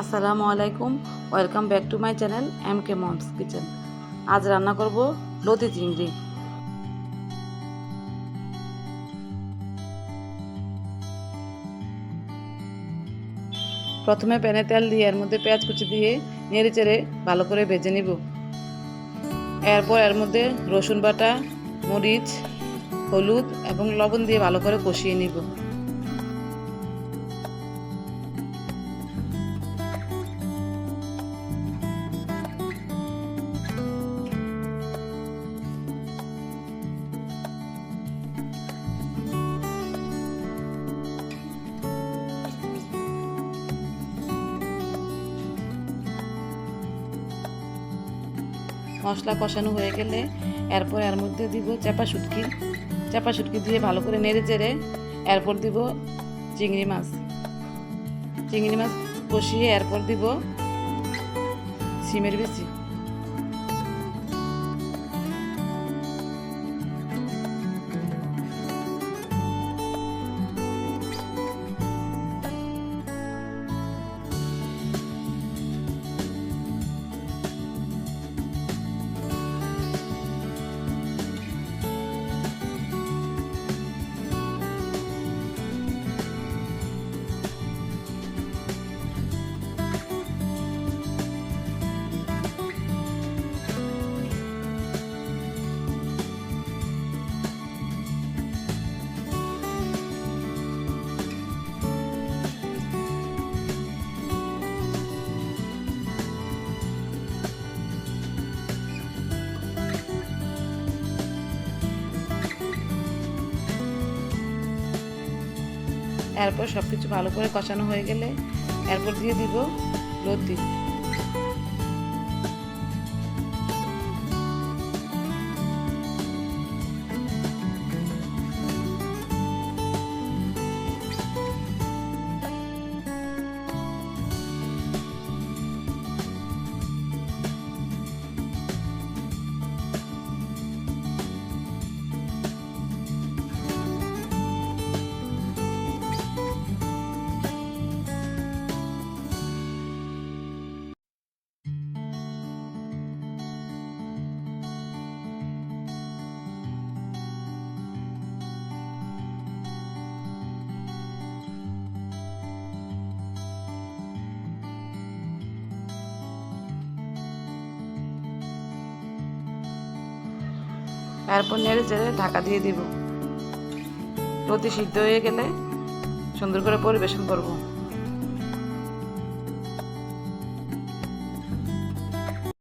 আসসালামু আলাইকুম, welcome back to my channel M K mom's kitchen. আজ রান্না করব লতি চিংড়ি। প্রথমে প্যানে তেল দিয়ে এর মধ্যে পেঁয়াজ কুচি দিয়ে নেড়ে চেড়ে ভালো করে ভেজে নিব। এরপর এর মধ্যে রসুন বাটা, মরিচ, হলুদ এবং লবণ দিয়ে ভালো করে কষিয়ে নিব। মশলা কষানো হয়ে গেলে এরপর এর মধ্যে দিব চাপা শুটকি। চাপা শুটকি দিয়ে ভালো করে নেড়ে চেড়ে এরপর দিব চিংড়ি মাছ। চিংড়ি মাছ কষিয়ে এরপর দিব সিমের বেশি এরপর সব কিছু ভালো করে কষানো হয়ে গেলে এরপর দিয়ে দিব লতি এরপর নেড়ে চেড়ে ঢাকা দিয়ে দিব। প্রতি সিদ্ধ হয়ে গেলে সুন্দর করে পরিবেশন করব।